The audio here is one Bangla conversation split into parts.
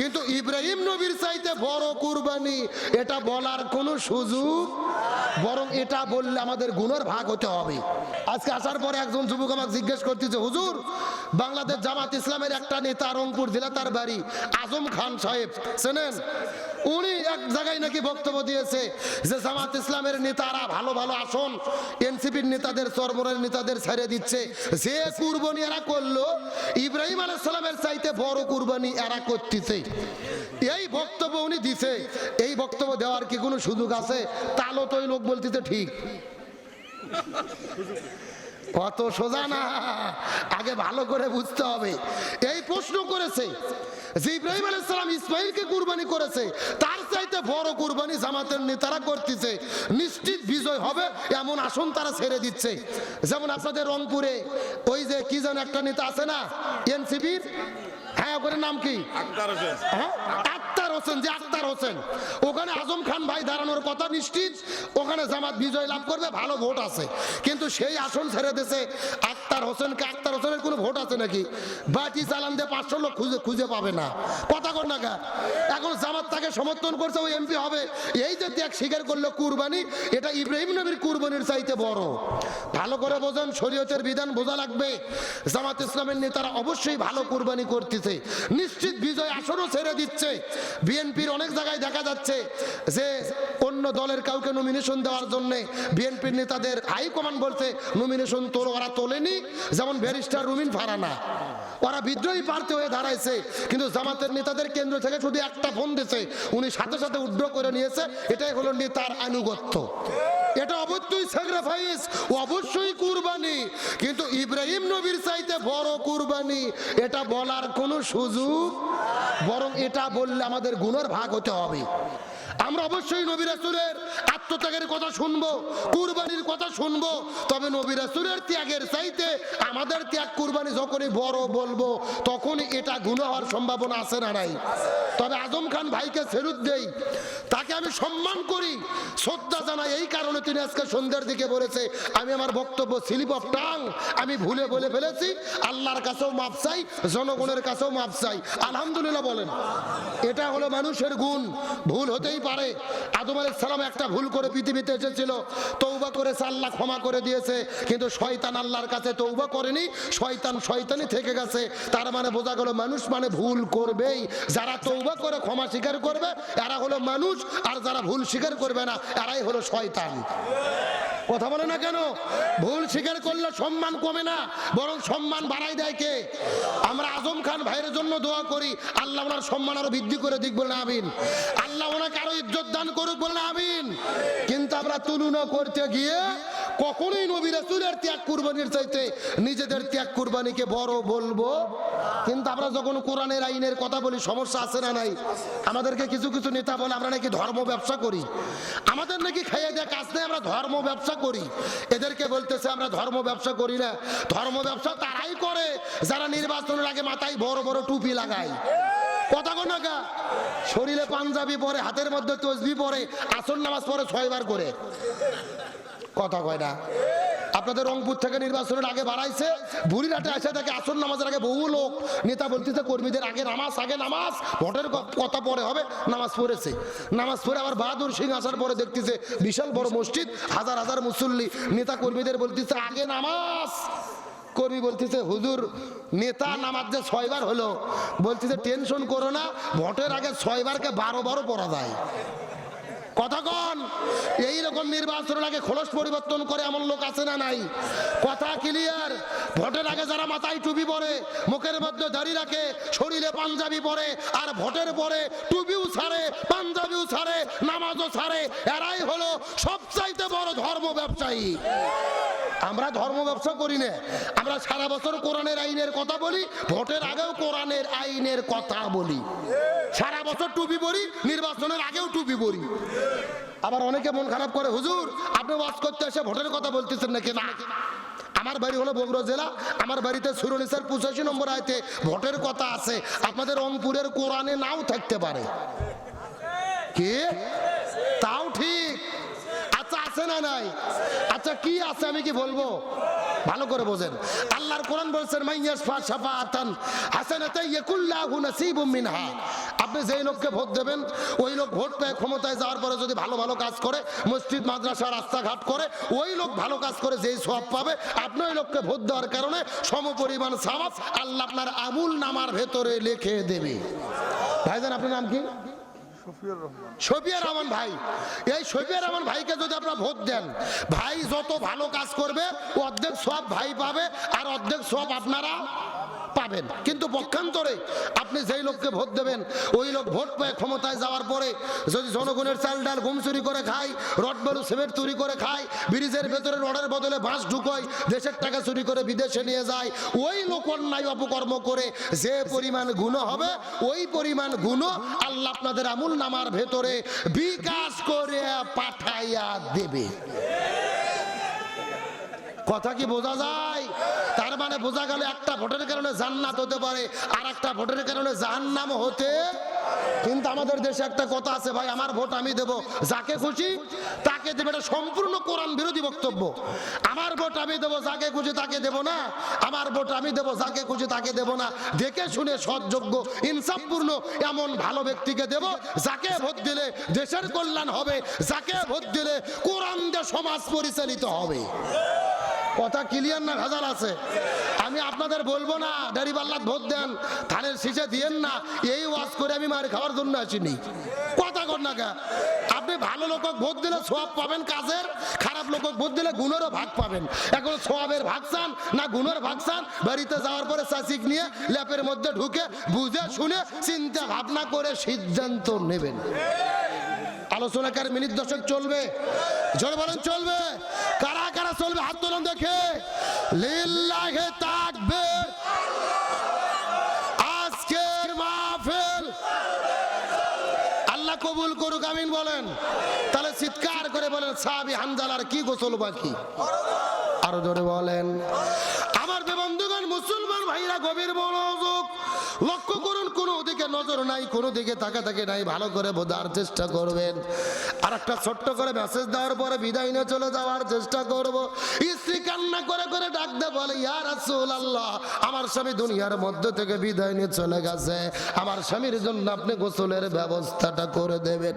কিন্তু ইব্রাহিম নবীর চাইতে বড় কুরবানি, এটা বলার কোনো সুযোগ? বরং এটা বললে আমাদের গুণের ভাগ হতে হবে। আজকে আসার পরে একজন যুবক আমাকে জিজ্ঞেস করতেছে, হুজুর, বাংলাদেশ জামাত ইসলামের একটা নেতা রংপুর জেলা তার বাড়ি, আজম খান সাহেব, চেনেন? উনি এক জায়গায় নাকি বক্তব্য দিয়েছে যে জামাত ইসলামের নেতারা ভালো ভালো আসন এনসিপির নেতাদের চরমরের নেতাদের ছেড়ে দিচ্ছে। যে কুরবানি এরা করল, ইব্রাহিম আলাইসালামের চাইতে বড় কুরবানি এরা করতেছে। এই বক্তব্য উনি দিছে। এই বক্তব্য দেওয়ার কি কোনো সুযোগ আছে? তালো তো ওই লোক বলতেছে, ঠিক। কত সোজা না? আগে ভালো করে বুঝতে হবে। এই প্রশ্ন করেছে যে ইব্রাহিম আলাইসালাম ইসমাইলকে কুরবানি করেছে তার চাইতে বড় কুরবানি জামাতের নেতারা করতেছে। নিশ্চিত বিজয় হবে এমন আসন তারা ছেড়ে দিচ্ছে। যেমন আপনাদের রংপুরে ওই যে কি যেন একটা নেতা আছে না এনসিপির? হ্যাঁ ওখানে নাম কি? হ্যাঁ? আক্তার হোসেন, যে আক্তার হোসেন। ওখানে আজম খান ভাই দাঁড়ানোর কথা নিশ্চিত। ওখানে জামাত বিজয় লাভ করবে, ভালো ভোট আছে। কিন্তু সেই আসন ছেড়ে দিয়েছে আক্তার হোসেনকে আক্তার হোসেনের কোনো ভোট আছে নাকি? বাটি চালান দিয়ে পাঁচশো লোক খুঁজে খুঁজে পাবে না। কথা কর না এখন জামাত তাকে সমর্থন করছে ওই এমপি হবে। এই যে ত্যাগ স্বীকার করল কুরবানি, এটা ইব্রাহিম নবীর কুরবানির চাইতে বড়। ভালো করে বোঝেন, শরীয়তের বিধান বোঝা লাগবে। জামাত ইসলামের নেতারা অবশ্যই ভালো কুরবানি করতেছে। নিশ্চিত বিজয় আসনও ছেড়ে দিচ্ছে। বিএনপির অনেক জায়গায় দেখা যাচ্ছে যে অন্য দলের কাউকে নমিনেশন দেওয়ার জন্য বিএনপির নেতাদের হাইকমান্ড বলছে নমিনেশন তোর, ওরা তোলেনি। যেমন ব্যারিস্টার রুমিন ফারানা। ওরা বিদ্রোহী প্রার্থী হয়ে দাঁড়াইছে, কিন্তু জামাতের নেতাদের কেন্দ্র থেকে শুধু একটা ফোন দিছে। উনি সাথে সাথে উড্র করে নিয়েছে। এটাই হলো নেতার আনুগত্য। এটা অবশ্যই স্যাক্রিফাইস অবশ্যই কুরবানি। কিন্তু ইব্রাহিম নবীর চাইতে বড় কুরবানি, এটা বলার কোনো সুযোগ? বরং এটা বললে আমাদের গুণের ভাগ হতে হবে। আমরা অবশ্যই নবী রাসূলের আত্মত্যাগের কথা শুনব, কুরবানির কথা শুনব, তবে নবী রাসূলের ত্যাগের চাইতে আমাদের ত্যাগ কুরবানি যখনই বড় বলব, তখনই এটা গুণ হওয়ার সম্ভাবনা আছে না নাই? তবে আজম খান ভাইকে ফেরত দেই, তাকে আমি সম্মান করি, শ্রদ্ধা জানাই, এই কারণে তিনি আজকে সন্ধ্যার দিকে বলেছে, আমি আমার বক্তব্য স্লিপ অফ টাং, আমি ভুলে বলে ফেলেছি, আল্লাহর কাছেও মাপ চাই, জনগণের কাছেও মাপ চাই। আলহামদুলিল্লাহ বলেন। এটা হলো মানুষের গুণ, ভুল হতেই পারে। আদম আলাইহিস সালাম একটা ভুল করে পৃথিবীতে এসেছিল। তৌবা করে আল্লাহ ক্ষমা করে দিয়েছে। কিন্তু শয়তান আল্লাহর কাছে তৌবা করেনি। শয়তান শয়তানই থেকে গেছে। তার মানে বোঝা গেল মানুষ মানে ভুল করবেই। যারা তৌবা করে ক্ষমা স্বীকার করবে, এরা হলো মানুষ। আর যারা ভুল স্বীকার করবে না, এরাই হলো শয়তান। কথা বলে না কেন? ভুল স্বীকার করলে সম্মান কমে না, বরং সম্মান বাড়াই দেয় কে? আমরা আজম খান ভাইয়ের জন্য দোয়া করি, আল্লাহ ওনার সম্মান আরও বৃদ্ধি করে দিক বলে আমিন। আল্লাহ ওনাকে আরও ইজ্জত দান করুক বলে আমিন। কিন্তু আমরা তুলনা করতে গিয়ে কখনোই নবী রাসূলের ত্যাগ কুরবানির চাইতে নিজেদের ত্যাগ কুরবানিকে বড় বলব। কিন্তু আমরা যখন কোরআনের আইনের কথা বলি, সমস্যা আছে না নাই? আমাদেরকে কিছু কিছু নেতা বলে আমরা নাকি ধর্ম ব্যবসা করি। আমাদের নাকি খাইয়ে দেয় কাজ নেই, আমরা ধর্ম ব্যবসা করি। এদেরকে বলতেছে, আমরা ধর্ম ব্যবসা করি না। ধর্ম ব্যবসা তারাই করে, যারা নির্বাচনের আগে মাথায় বড় বড় টুপি লাগায়। কথা কোন শরীরে পাঞ্জাবি পরে, হাতের মধ্যে তসবি পরে আসন নামাজ পরে ছয়বার করে। কথা কয় না। আপনাদের রংপুর থেকে নির্বাচনের আগে বাড়াইছে। বুড়িরহাটে এসে দেখে আসন নামাজের আগে বহু লোক নেতা বলতেছে, কর্মীদের আগে নামাজ আগে নামাজ, ভোটের কথা পরে হবে, নামাজ পড়েছে। নামাজ পড়ে আবার বাহাদুর সিং আসার পরে দেখতেছে, বিশাল বড় মসজিদ, হাজার হাজার মুসল্লি নেতা কর্মীদের বলতেছে, আগে নামাজ। কর্মী বলতেছে, হুজুর, নেতা নামাজ যে ছয়বার হলো। বলতেছে, টেনশন করো না, ভোটের আগে ছয়বারকে বারো বারো পড়া যায়। এইরকম নির্বাচন আগে খোলস পরিবর্তন করে এমন লোক আছে না নাই? কথা ক্লিয়ার ভোটের আগে যারা মাথায় টুপি পরে, মুখের মধ্যে দাড়ি রাখে, শরীরে পাঞ্জাবি পরে, আর ভোটের পরে টুপিও ছাড়ে, পাঞ্জাবিও ছাড়ে, নামাজও ছাড়ে, এরাই হলো সবচাইতে বড় ধর্ম ব্যবসায়ী। আমরা ধর্ম ব্যবসা করি না। আমরা সারা বছর কোরআনের আইনের কথা বলি, ভোটের আগেও কোরআনের আইনের কথা বলি। সারা বছর টুপি পরি, নির্বাচনের আগেও টুপি পরি। আবার অনেকে মন খারাপ করে, হুজুর, আপনি ওয়াজ করতে এসে ভোটের কথা বলতেছেন নাকি? না। আমার বাড়ি হলো বগুড়া জেলা, আমার বাড়িতে সুরনিসার পঁচাশি নম্বর আয়তে ভোটের কথা আছে। আপনাদের রংপুরের কোরআনে নাও থাকতে পারে। কে? তাও ঠিক। আচ্ছা আছে না নাই? আচ্ছা কি আছে আমি কি বলব? ভালো করে বোঝেন। আল্লাহর কোরআন বলছেন মাইয়াস ফা শাফাআতান হাসানাতাই ইয়াকুল্লাহু নাসিবুম মিনহা। আপনি যেই লোককে ভোট দেবেন, ওই লোক ভোট পেয়ে ক্ষমতায় যাওয়ার পরে যদি ভালো ভালো কাজ করে, মসজিদ, মাদ্রাসা, রাস্তাঘাট করে, ওই লোক ভালো কাজ করে যেই সব পাবে, আপনি ওই লোককে ভোট দেওয়ার কারণে সমপরিমাণ সাবাব আল্লাহ আপনার আমুল নামার ভেতরে লিখে দেবে। ভাইজান, আপনার নাম কি? ভাই, এই ভাইকে যদি আপনারা ভোট দেন, ভাই যত ভালো কাজ করবে, অর্ধেক সব ভাই পাবে, আর অর্ধেক সব আপনারা পাবেন। কিন্তু পক্ষান্তরে আপনি যেই লোককে ভোট দেবেন, ওই লোক ভোট পেয়ে ক্ষমতায় যাওয়ার পরে যদি জনগণের চাল ডাল ঘুম চুরি করে খায়, রড বেলু সিমেন্ট চুরি করে খায়, ব্রিজের ভেতরে রডের বদলে বাঁশ ঢুকোয়, দেশের টাকা চুরি করে বিদেশে নিয়ে যায়, ওই লোক অন্যায় অপকর্ম করে যে পরিমাণ গুণ হবে, ওই পরিমাণ গুণ আল্লাহ আপনাদের আমুল নামার ভেতরে বিকাশ করে পাঠাইয়া দেবে। কথা কি বোঝা যায়? তার মানে বোঝা গেল একটা ভোটের কারণে জান্নাত হতে পারে আর একটা ভোটের কারণে জাহান্নাম হতে কিন্তু আমাদের দেশে একটা কথা আছে, ভাই, আমার ভোট আমি দেব। যাকে খুশি তাকে দেবে। এটা সম্পূর্ণ কোরআন বিরোধী বক্তব্য। আমার ভোট আমি দেব, যাকে খুশি তাকে দেব না। আমার ভোট আমি দেব, যাকে খুশি তাকে দেব না। দেখে শুনে সৎযোগ্য, ইনসাফপূর্ণ, এমন ভালো ব্যক্তিকে দেব, যাকে ভোট দিলে দেশের কল্যাণ হবে, যাকে ভোট দিলে কোরআন দিয়ে সমাজ পরিচালিত হবে। কথা ক্লিয়ার না, ভেজাল আছে। আমি আপনাদের বলব না, ডারি পাল্লাত ভোট দেন, ধানের শীষে দিয়েন না, এই ওয়াজ করে আমি মার খাওয়ার জন্য আসিনি। কথা কর না কে আপনি ভালো লোক ভোট দিলে সব পাবেন কাজের, খারাপ লোক ভোট দিলে গুণেরও ভাগ পাবেন। এখন সোয়াবের ভাগ চান না গুণের ভাগ চান বাড়িতে যাওয়ার পরে চাষিক নিয়ে ল্যাপের মধ্যে ঢুকে বুঝে শুনে চিন্তা ভাবনা করে সিদ্ধান্ত নেবেন। আলোচনাকার মিনিট দশক চলবে। জোরে বলেন, চলবে। কারা চলবে, হাত তোলন দেখে। লিল্লাহে তাকবীর আজকের মাহফিল। আল্লাহ কবুল করুক, আমিন বলেন। তাহলে চিৎকার করে বলেন, সাহাবি হানজালার কি গোসল বাকি? আরও জোরে বলেন। আমার বন্ধুগণ, মুসলমান ভাইরা, গভীর মনোযোগ লক্ষ্য নজর নাই, কোনো দিকে তাকা তাকে নাই, ভালো করে বোঝার চেষ্টা করবেন। আর একটা ছোট্ট করে মেসেজ দেওয়ার পরে বিদায় নিয়ে চলে যাওয়ার চেষ্টা করব। স্ত্রী কান্না করে করে ডাকতে বলে ইয়ার আসল আল্লাহ আমার স্বামী দুনিয়ার মধ্য থেকে বিদায় নিয়ে চলে গেছে। আমার স্বামীর জন্য আপনি গোসলের ব্যবস্থাটা করে দেবেন।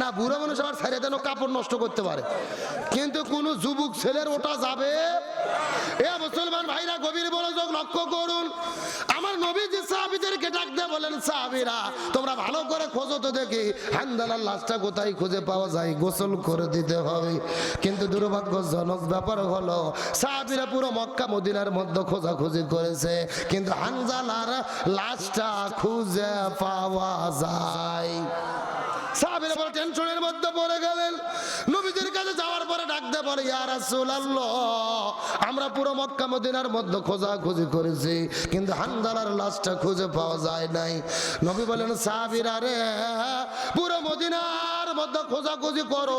না, বুড়ো মানুষ আবার ছেড়ে দেন কাপড় নষ্ট করতে পারে। কিন্তু কোন যুবক ছেলের ওটা যাবে? এ মুসলমান ভাইরা, গভীর মনোযোগ লক্ষ্য করুন। আমার নবী যে সাহাবিদেরকে ডাক দিয়ে বলেন, সাহাবিরা, তোমরা ভালো করে খোঁজো তো দেখি হান্দালার লাশটা কোথায় খুঁজে পাওয়া যায়, গোসল করে দিতে হবে। কিন্তু দুর্ভাগ্যজনক ব্যাপার হলো, সাহাবিরা পুরো মক্কা, মদিনার মধ্যে খোঁজাখুঁজি করেছে, কিন্তু হানজালার লাশটা খুঁজে পাওয়া যায়। সাহাবীরা বড় টেনশনের মধ্যে পড়ে গেলেন। নবীদের কাছে যাওয়ার পরে ডাকতে পারে ইয়ার রাসূলুল্লাহ, আমরা পুরো মক্কা মদিনার মধ্যে খোঁজাখুঁজি করেছি, কিন্তু হানজালার লাশটা খুঁজে পাওয়া যায় নাই। নবী বলেন, সাহাবীরা রে, পুরো মদিনার মধ্যে খোঁজাখুঁজি করো।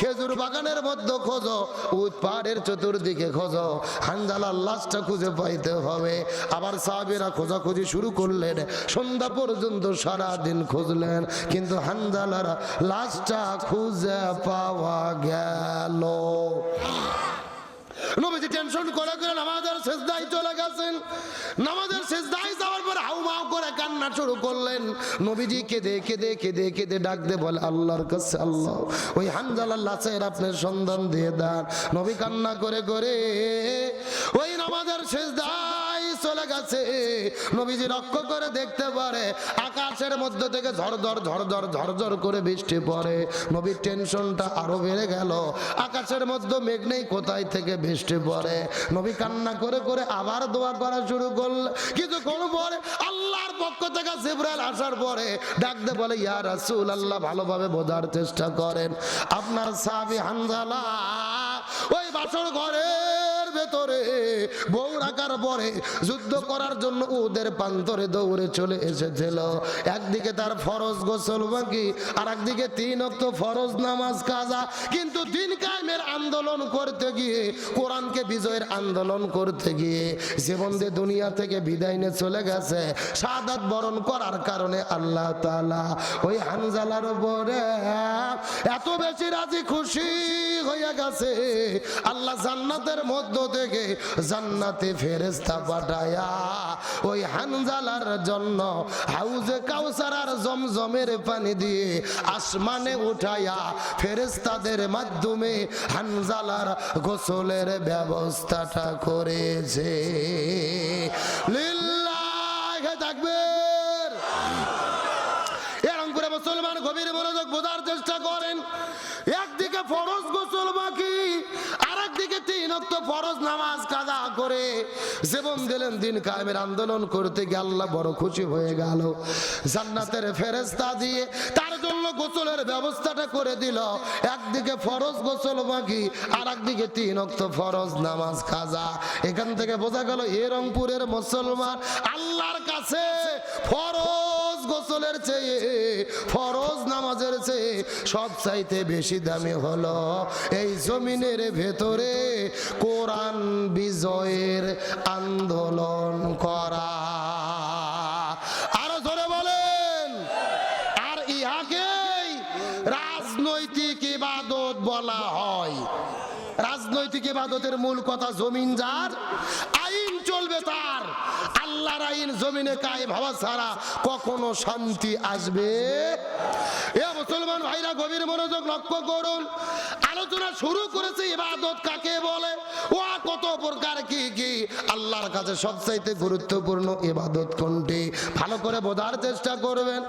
খেজুর বাগানের মধ্যে খোঁজো, উট পাহাড়ের চতুর্দিকে খোঁজো। হানজালার লাশটা খুঁজে পাইতে হবে। আবার সাহাবীরা খোঁজাখুঁজি শুরু করলেন। সন্ধ্যা পর্যন্ত সারা দিন খুঁজলেন। কিন্তু হানজালার লাশটা খুঁজে পাওয়া গেল। নবীজি টেনশন করে করে নামাজের শেষদায় চলে গেছেন। নামাজের শেষদায় যাওয়ার পর হাউ মাউ করে কান্না শুরু করলেন। নবীজি কেঁদে কেঁদে কেঁদে কেঁদে ডাক দে বলে, আল্লাহর কাছে আল্লাহ। ওই হানজালাল লাশের আপনি সন্ধান দিয়ে দেন নবী কান্না করে করে ওই নামাজের শেষদায় চলে গেছে। নবীজি লক্ষ্য করে দেখতে পারে, আকাশের মধ্যে থেকে ঝরঝর ঝরঝর ঝরঝর করে বৃষ্টি পড়ে। নবীর টেনশনটা আরও বেড়ে গেল। আকাশের মধ্যে মেঘ নেই, কোথায় থেকে বৃষ্টি পড়ে? নবী কান্না করে করে আবার দোয়া করা শুরু করল। কিছুক্ষণ পরে আল্লাহর পক্ষ থেকে জিব্রাইল আসার পরে ডাকতে বলে, ইয়া রাসূল আল্লাহ ভালোভাবে বোঝার চেষ্টা করেন। আপনার সাহাবী হানজালা ওই বাসর ঘরের ভেতরে বউ রাখার পরে যুদ্ধ করার জন্য ওদের প্রান্তরে দৌড়ে চলে এসেছিল। একদিকে তার ফরজ গোসল বাকি আর একদিকে তিন অক্ত ফরজ নামাজ কাজা। কিন্তু দিন কায়েমের আন্দোলন করতে গিয়ে, কোরআনকে বিজয়ের আন্দোলন করতে গিয়ে, জীবন দিয়ে দুনিয়া থেকে বিদায় নিয়ে চলে গেছে। সাদাত বরণ করার কারণে আল্লাহ তালা ওই হানজালার উপরে এত বেশি রাজি খুশি হয়ে গেছে। আল্লাহ জান্নাতের মধ্য থেকে জান্নাতে ফেরেস্তা পাঠায়া ওই হানজালার জন্য হাউজে কাউসার আর জমজমের পানি দিয়ে আসমানে উঠায়া ফেরেস্তাদের মাধ্যমে হানজালার গোসলের ব্যবস্থাটা করেছে। লিল্লাহ করে মুসলমান গভীর মনোযোগ বোঝার চেষ্টা করেন। একদিকে ফরজ গোসল বাকি ফরজ নামাজ কাজা করে জীবন দিলেন দিন কায়েমের আন্দোলন করতে গিয়ে আল্লাহ বড় খুশি হয়ে গেল। জান্নাতের ফেরেস্তা দিয়ে তার জন্য গোসলের ব্যবস্থাটা করে দিল। একদিকে ফরজ গোসল বাকি আর একদিকে তিন অক্ত ফরজ নামাজ কাজা। এখান থেকে বোঝা গেল এ রংপুরের মুসলমান আল্লাহর কাছে ফরজ। গোসলের চেয়ে, ফরজ নামাজের চেয়ে সব চাইতে বেশি দামি হলো এই জমিনের ভেতরে কোরআন বিজয়ের আন্দোলন করা। আরও বলেন। আর রাজনৈতিক ইবাদত বলা হয়। রাজনৈতিক ইবাদতের মূল কথা জমিন যার চলবে তার, আল্লাহর আইন জমিনে কায়েম হওয়া ছাড়া কখনো শান্তি আসবে? এ মুসলমান ভাইরা গভীর মনোযোগ লক্ষ্য করুন। আলোচনা শুরু করেছে ইবাদত কাকে বলে? ও কত প্রকার কি কি? আল্লাহর কাছে সবচাইতে গুরুত্বপূর্ণ ইবাদত কোনটি? ভালো করে বোঝার চেষ্টা করবেন।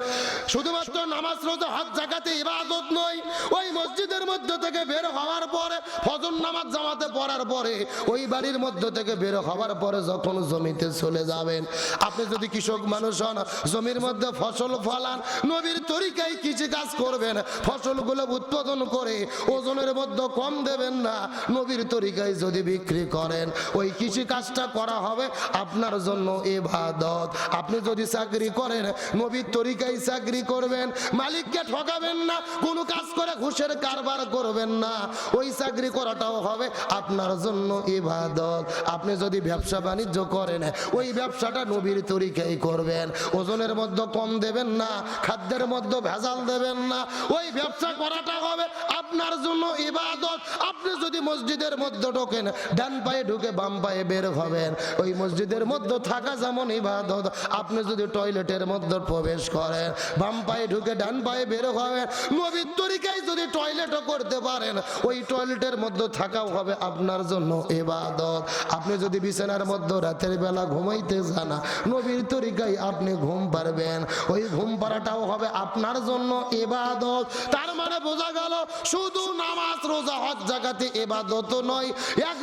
শুধুমাত্র নামাজ, রোজা, হজ জায়গাতে ইবাদত নয়, ওই মসজিদের মধ্যে থেকে বের হওয়ার পরে, ফজর নামাজ জামাতে পড়ার পরে, ওই বাড়ির মধ্য থেকে বের হওয়ার পরে যখন জমিতে চলে যাবেন, আপনি যদি কৃষক মানুষ হন, জমির মধ্যে ফসল ফলান, নবীর তরিকায় কৃষি কাজ করবেন, ফসলগুলো উৎপাদন করে ওজনের মধ্যে কম দেবেন না, নবীর তরিকায় যদি বিক্রি করেন। ওই কৃষি কাজটা করা হবে আপনার জন্য এবাদত আপনি যদি চাকরি করেন, নবীর তরিকায় চাকরি করবেন, মালিককে ঠকাবেন না, কোনো কাজ করে ঘুষের কারবার করবেন না, ওই চাকরি করাটাও হবে আপনার জন্য ইবাদত। আপনি যদি ব্যবসা বাণিজ্য করেন, ওই ব্যবসাটা নবীর তরিকায় করবেন। ওজনের মধ্যে কম দেবেন না, খাদ্যের মধ্যে ভেজাল দেবেন না, ওই ব্যবসা করাটা হবে আপনার জন্য ইবাদত। আপনি যদি মসজিদের মধ্যে ঢোকেন ডান পায়ে ঢুকে বাম পায়ে বের হবেন। ওই মসজিদের মধ্যে থাকা যেমন ইবাদত, আপনি যদি টয়লেটের মধ্যে প্রবেশ করেন, বাম পায়ে ঢুকে ডান পায়ে বের হবেন। নবীর তরিকায় যদি টয়লেটও করতে পারেন, ওই টয়লেটের মধ্যে থাকাও হবে আপনার জন্য ইবাদত। আপনি যদি বিছানার মধ্যে রাতের বেলা ঘুমাইতে জানা নবীর তরিকায় আপনি ঘুম পারবেন ওই ঘুম পাড়াটাও হবে আপনার জন্য ইবাদত। তার মানে বোঝা গেল, শুধু নামাজ, রোজা, হজ জায়গাতে ইবাদত নয়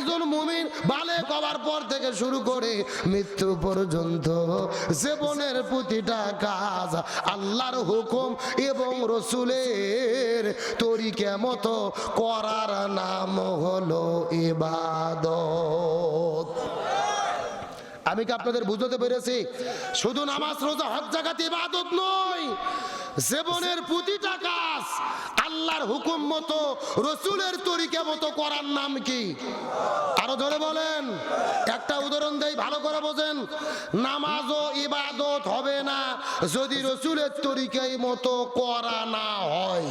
একজন মুমিন বালে কবার পর থেকে শুরু করে মৃত্যু পর্যন্ত জীবনের প্রতিটা কাজ আল্লাহর হুকুম এবং রসুলের তরিকা মতো করার নাম হলো ইবাদত। আমি কি আপনাদের বুঝতে পেরেছি? শুধু নামাজ, রোজা, হজ জায়গাতে ইবাদত নয়, জীবনের প্রতিটা কাজ আল্লাহর হুকুম মতো, রসুলের তরিকা মতো করার নাম কি? আরও ধরে বলেন। একটা উদাহরণ দেই, ভালো করে বোঝেন। নামাজও ইবাদত হবে না যদি রসুলের তরিকাই মতো করা না হয়।